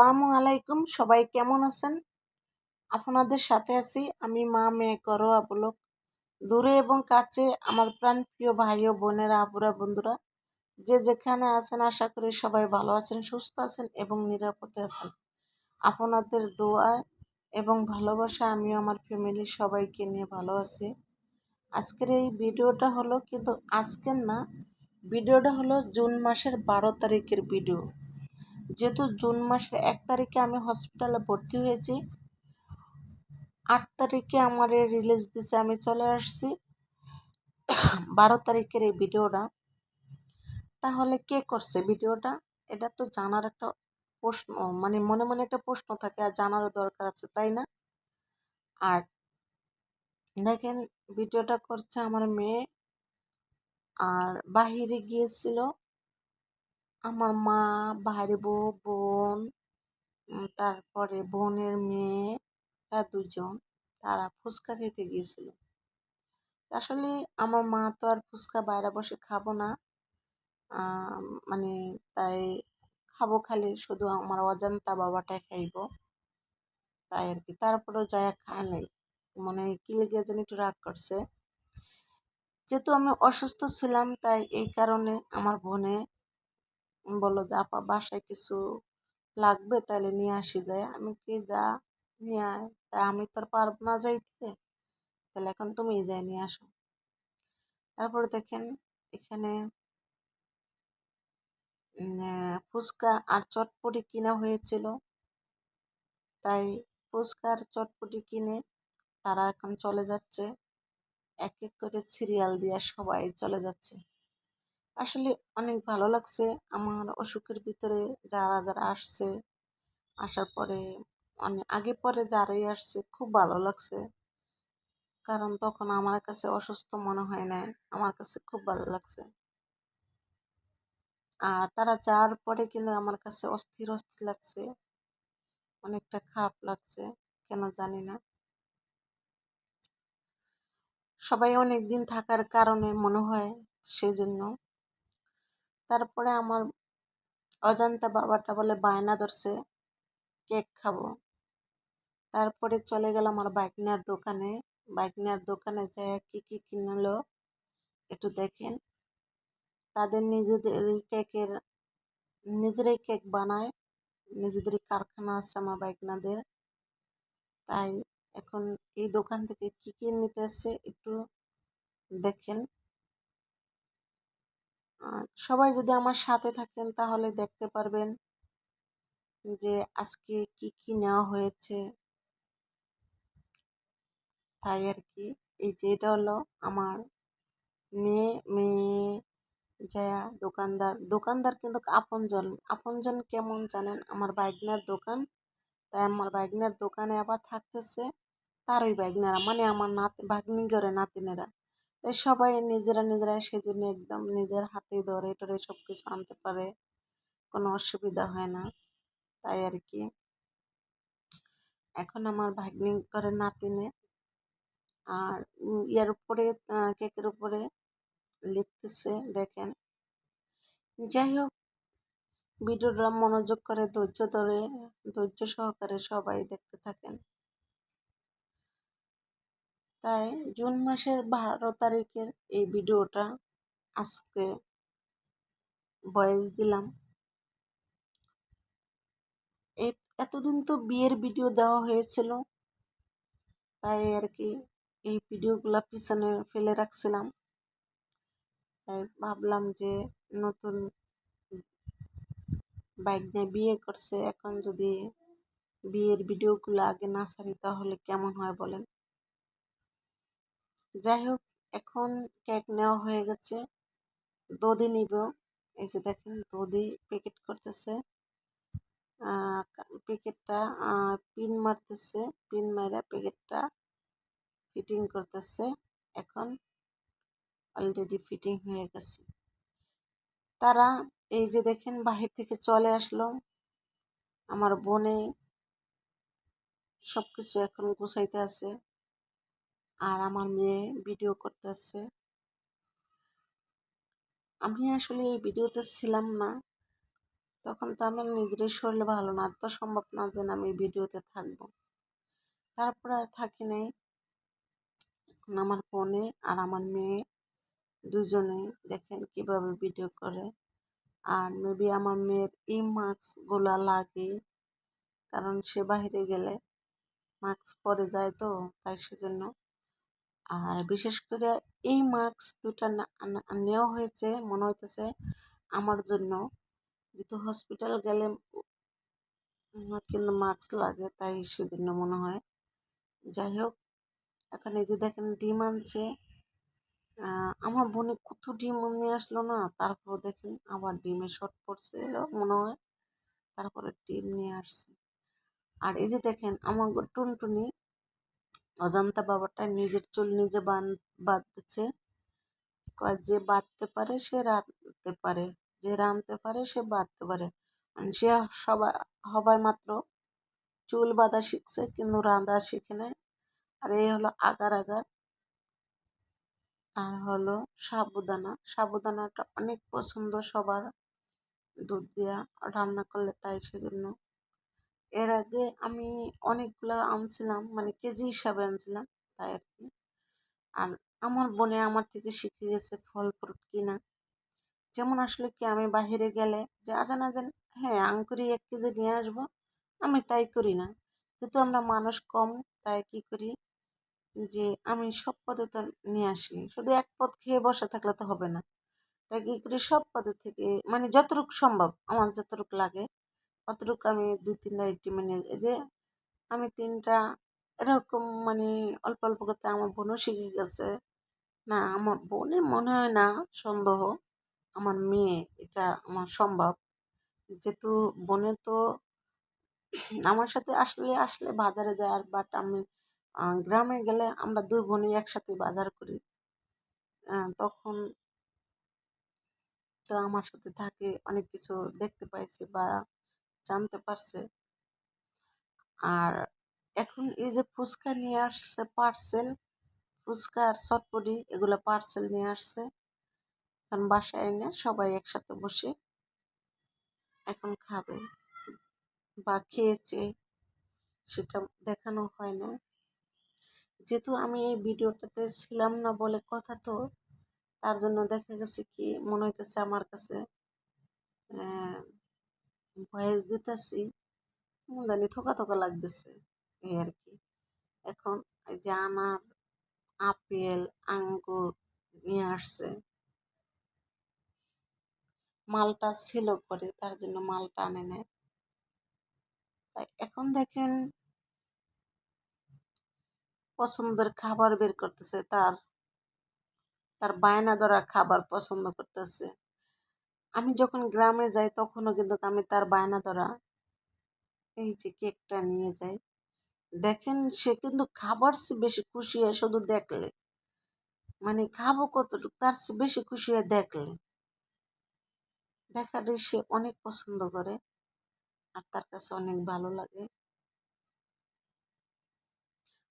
আসসালামু আলাইকুম। সবাই কেমন আছেন? আপনাদের সাথে আছি আমি মা মেয়ে করো আপলক দূরে এবং কাছে আমার প্রাণ প্রিয় ভাই ও বোনেরা, আপুরা, বন্ধুরা, যে যেখানে আছেন আশা করি সবাই ভালো আছেন, সুস্থ আছেন এবং নিরাপদে আছেন। আপনাদের দোয়া এবং ভালোবাসা আমি আমার ফ্যামিলির সবাইকে নিয়ে ভালো আছি। আজকের এই ভিডিওটা হলো কিন্তু আজকের না, ভিডিওটা হলো জুন মাসের বারো তারিখের ভিডিও। যেহেতু জুন মাসের এক তারিখে আমি হসপিটালে ভর্তি হয়েছি, আট তারিখে আমার রিলিজ দিছে, আমি চলে আসছি। বারো তারিখের এই ভিডিওটা। তাহলে কে করছে ভিডিওটা? এটা তো জানার একটা প্রশ্ন মানে মনে মনে একটা প্রশ্ন থাকে, আর জানারও দরকার আছে, তাই না? আর দেখেন, ভিডিওটা করছে আমার মেয়ে, আর বাহিরে গিয়েছিল আমার মা ভাই বউ, বোন তারপরে বোনের মেয়ে দুজন তারা ফুচকা খেতে গিয়েছিল। আসলে আমার মা তো আর ফুচকা বাইরে বসে খাব না। মানে তাই খাব খালি, শুধু আমার অজান্তা বাবাটাই খাইব। তাই আর কি, তারপরেও যাই খায় নাই। মানে কি লেগে যেন একটু রাগ করছে। যেহেতু আমি অসুস্থ ছিলাম, তাই এই কারণে আমার বোনে বলল যে, আপা, বাসায় কিছু লাগবে তাহলে নিয়ে আসি যায়। আমি কি যা, নিয়ে আয়। তাই আমি তো আর পারব না যাইতে। তাহলে এখন তুমি যাই, নিয়ে আসো। তারপরে দেখেন এখানে ফুচকা আর চটপটি কিনা হয়েছিল। তাই ফুচকার চটপটি কিনে তারা এখন চলে যাচ্ছে। এক এক করে সিরিয়াল দিয়ে সবাই চলে যাচ্ছে। আসলে অনেক ভালো লাগছে। আমার অসুখের ভিতরে যারা যারা আসছে, আসার পরে অনেক আগে পরে যারাই আসছে খুব ভালো লাগছে। কারণ তখন আমার কাছে অসুস্থ মনে হয় না আমার কাছে খুব ভালো লাগছে। আর তারা যাওয়ার পরে কিন্তু আমার কাছে অস্থির অস্থির লাগছে। অনেকটা খারাপ লাগছে, কেন জানি না। সবাই অনেক দিন থাকার কারণে মনে হয় সেই জন্য তারপরে আমার অজান্তা বাবাটা বলে, বায়না ধরছে, কেক খাব। তারপরে চলে গেলাম আমার বাইকনার দোকানে। বাইকনার দোকানে যায় কি কি কিনলো একটু দেখেন। তাদের নিজেদের কেকের, নিজেরাই কেক বানায় নিজেদের কারখানা আছে আমার বাইকনাদের। তাই এখন এই দোকান থেকে কি কি নিতে আসছে একটু দেখেন। সবাই যদি আমার সাথে থাকেন তাহলে দেখতে পারবেন যে আজকে কি কি নেওয়া হয়েছে। তাই আর কি এই যে এটা হলো আমার মেয়ে মেয়ে জয়া দোকানদার। দোকানদার কিন্তু আপনজন। আপনজন কেমন জানেন? আমার বাইকনার দোকান। তাই আমার বাইকনার দোকানে আবার থাকতেছে। তার ওই বাইকনারা মানে আমার নাতি ভাগ্নি নাতিনেরা। সবাই নিজেরা নিজেরা সেজন্য একদম নিজের হাতে ধরে টরে সব কিছু আনতে পারে। কোনো অসুবিধা হয় না। তাই আর কি। এখন আমার ভাগ্নি ঘরে নাতিনে। আর ইয়ার উপরে কেকের উপরে লিখতেছে, দেখেন। যাই হোক, ভিডিওটা মনোযোগ করে ধৈর্য ধরে, ধৈর্য সহকারে সবাই দেখতে থাকেন। তাই জুন মাসের বারো তারিখের এই ভিডিওটা আজকে বয়স দিলাম। এতদিন তো বিয়ের ভিডিও দেওয়া হয়েছিল, তাই আর কি এই ভিডিওগুলো পিছনে ফেলে রাখছিলাম। তাই ভাবলাম যে নতুন বাইক নিয়ে বিয়ে করছে, এখন যদি বিয়ের ভিডিওগুলো আগে না ছাড়ি তাহলে কেমন হয় বলেন? যাই হোক এখন কেক নেওয়া হয়ে গেছে। দধি নিব। এই যে দেখেন, দধি প্যাকেট করতেছে। প্যাকেটটা পিন মারতেছে। পিন মারা প্যাকেটটা ফিটিং করতেছে। এখন অলরেডি ফিটিং হয়ে গেছে। তারা এই যে দেখেন, বাহির থেকে চলে আসলো। আমার বোনে সব কিছু এখন গুছাইতে আছে। আর আমার মেয়ে ভিডিও করতে আছে আমি আসলে এই ভিডিওতে ছিলাম না। তখন তো আমার নিজেরই শরীর ভালো না তো সম্ভব না যে আমি ভিডিওতে থাকব। তারপরে আর থাকি নাই। এখন আমার বোনে আর আমার মেয়ে দুজনেই দেখেন কীভাবে ভিডিও করে। আর মেবি আমার মেয়ের এই মাস্কগুলা লাগে, কারণ সে বাইরে গেলে মাস্ক পরে যায় তো, তাই সেজন্য আর বিশেষ করে এই মাস্ক দুটা নেওয়া হয়েছে, মনে হইতেছে আমার জন্য। যেহেতু হসপিটাল গেলে কিন্তু মাস্ক লাগে, তাই সেজন্য মনে হয়। যাই হোক, এখন এই যে দেখেন ডিম আনছে আমার বোনে কত ডিম নিয়ে আসলো না, তারপর দেখেন আবার ডিমে শর্ট পড়ছে মনে হয়। তারপরে ডিম নিয়ে আসছে। আর এই যে দেখেন আমার টুনটুনি অজান্তা বাবাটা নিজের চুল নিজে বাঁধতেছে কয় যে বাঁধতে পারে, সে রাঁধতে পারে। যে রাঁধতে পারে, সে বাঁধতে পারে। মানে সে সবাই হবাই মাত্র চুল বাঁধা শিখছে, কিন্তু রাঁধা শিখে নেয় আর এই হলো আগার আগার। আর হলো সাবুদানা। সাবুদানাটা অনেক পছন্দ সবার দুধ দেওয়া রান্না করলে তাই সেজন্য এর আগে আমি অনেকগুলো আনছিলাম মানে কেজি হিসাবে আনছিলাম তাই আর কি। আর আমার বোনে আমার থেকে শিখে গেছে ফল ফ্রুট কিনা। যেমন আসলে কি আমি বাহিরে গেলে যে আজান আজান হ্যাঁ আঙ্কুরি এক কেজি নিয়ে আসব, আমি তাই করি না। যেহেতু আমরা মানুষ কম, তাই কি করি? যে আমি সব পদে তো নিয়ে আসি, শুধু এক পদ খেয়ে বসে থাকলে তো হবে না। তাই কি করি? সব পদের থেকে মানে যতটুকু সম্ভব, আমার যতটুকু লাগে অতটুকু আমি দুই তিনটা আইটেমে নিয়ে এই যে আমি তিনটা এরকম মানে অল্প অল্প করতে আমার বোনও শিখে গেছে। না, আমার বোনের মনে হয় না সন্দেহ, আমার মেয়ে এটা আমার সম্ভব। যেহেতু বোনে তো আমার সাথে আসলে আসলে বাজারে যায় আর বাট আমি গ্রামে গেলে আমরা দুই বোনই একসাথে বাজার করি। তখন তো আমার সাথে থাকে, অনেক কিছু দেখতে পাইছি বা জানতে পারছে। আর এখন এই যে ফুচকা নিয়ে আসছে পার্সেল ফুচকা আর চটপটি এগুলো পার্সেল নিয়ে আসছে। এখন বাসায় এনে সবাই একসাথে বসে এখন খাবে বা খেয়েছে, সেটা দেখানো হয় না। যেহেতু আমি এই ভিডিওটাতে ছিলাম না বলে কথা তো, তার জন্য দেখা গেছে কি, মনে হইতেছে আমার কাছে ভয়েস দিতেছি। জানি থোকা থোকা লাগতেছে, এই আর কি এখন এই যে আনার আপেল, আঙ্গুর নিয়ে আসছে। মালটা ছিল করে তার জন্য মালটা আনে নেয় তাই এখন দেখেন, পছন্দের খাবার বের করতেছে, তার তার বায়না ধরা খাবার পছন্দ করতেছে। আমি যখন গ্রামে যাই তখনও কিন্তু আমি তার বায়না ধরা এই যে কেকটা নিয়ে যাই। দেখেন সে কিন্তু খাবার সে বেশি খুশি হয় শুধু দেখলে। মানে খাব কতটুকু তার চেয়ে বেশি খুশি হয়ে দেখলে। দেখাটাই সে অনেক পছন্দ করে আর তার কাছে অনেক ভালো লাগে।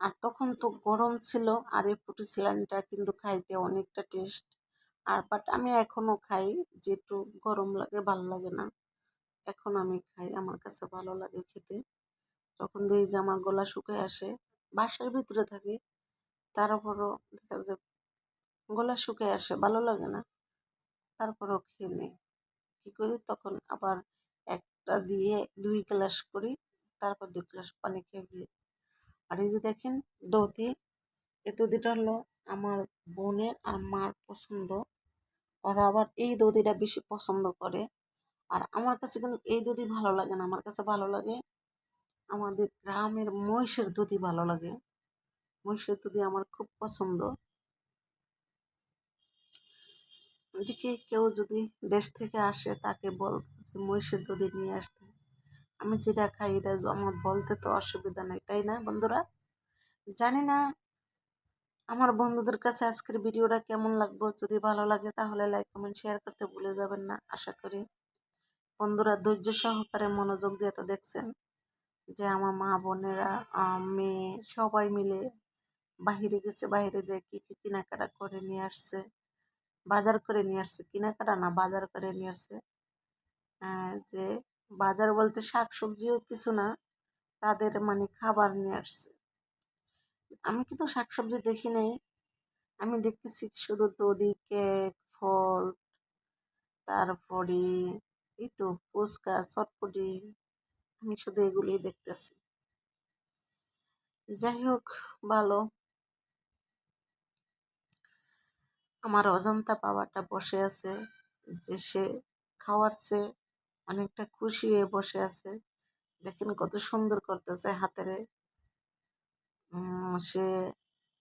আর তখন তো গরম ছিল আর এই পুটু স্যালাইনটা কিন্তু খাইতে অনেকটা টেস্ট। আর বাট আমি এখনও খাই যেটু গরম লাগে, ভালো লাগে না। এখন আমি খাই, আমার কাছে ভালো লাগে খেতে। তখন দেখি যে আমার গলা শুকিয়ে আসে, বাসার ভিতরে থাকি, তারপরও দেখা যায় গলা শুকিয়ে আসে, ভালো লাগে না। তারপরও খেয়ে নেই। কী করি? তখন আবার একটা দিয়ে দুই গ্লাস করি, তারপর দুই গ্লাস পানি খেয়ে ফেলি। আর এই যে দেখেন, দধি, এ দধিটা হলো আমার বোনের আর মার পছন্দ। ওরা আবার এই দধিটা বেশি পছন্দ করে। আর আমার কাছে কিন্তু এই দধি ভালো লাগে না। আমার কাছে ভালো লাগে আমাদের গ্রামের মহিষের দধি ভালো লাগে। মহিষের দধি আমার খুব পছন্দ। দেখি কেউ যদি দেশ থেকে আসে তাকে বল যে মহিষের দধি নিয়ে আসতে। আমি যেটা খাই এটা আমার বলতে তো অসুবিধা নেই, তাই না বন্ধুরা? জানি না আমার বন্ধুদের কাছে আজকের ভিডিওটা কেমন লাগবে যদি ভালো লাগে তাহলে লাইক কমেন্ট শেয়ার করতে ভুলে যাবেন না। আশা করি বন্ধুরা ধৈর্য সহকারে মনোযোগ দিয়ে তো দেখছেন যে আমার মা বোনেরা মেয়ে সবাই মিলে বাহিরে গেছে বাইরে যে কী কী কেনাকাটা করে নিয়ে আসছে, বাজার করে নিয়ে আসছে, কেনাকাটা না, বাজার করে নিয়ে আসছে যে বাজার বলতে শাক সবজিও কিছু না, তাদের মানে খাবার নিয়ে আসছে। আমি কিন্তু শাক সবজি দেখি নাই। আমি দেখতেছি শুধু দধি, কেক, ফল, তারপরে এই তো ফুচকা, চটপটি, আমি শুধু এগুলোই দেখতেছি। যাই হোক, ভালো। আমার অজন্তা বাবাটা বসে আছে, যে সে খাওয়ার খাওয়াচ্ছে অনেকটা খুশি হয়ে বসে আছে। দেখেন কত সুন্দর করতেছে হাতেরে। সে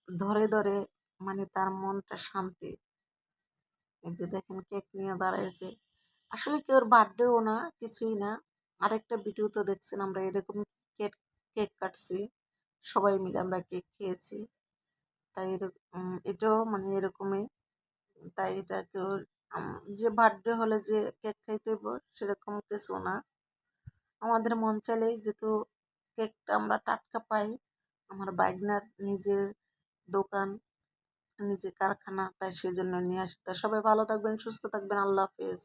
ধরে ধরে মানে তার মনটা শান্তি। এই যে দেখেন কেক নিয়ে দাঁড়াইছে। আসলে কি ওর বার্থডেও না কিছুই না। আরেকটা ভিডিও তো দেখছেন আমরা এরকম কেক কেক কাটছি। সবাই মিলে আমরা কেক খেয়েছি। তাই এরকম এটাও মানে এরকমই। তাই এটাকে ওর, উম, যে বার্থডে হলে যে কেক খাইতে সেরকম কিছু না। আমাদের মন চাইলেই যেহেতু কেকটা আমরা টাটকা পাই আমার বাইকনার নিজের দোকান, নিজের কারখানা, তাই সেজন্য নিয়ে আসি। তা সবাই ভালো থাকবেন, সুস্থ থাকবেন। আল্লাহ হাফেজ।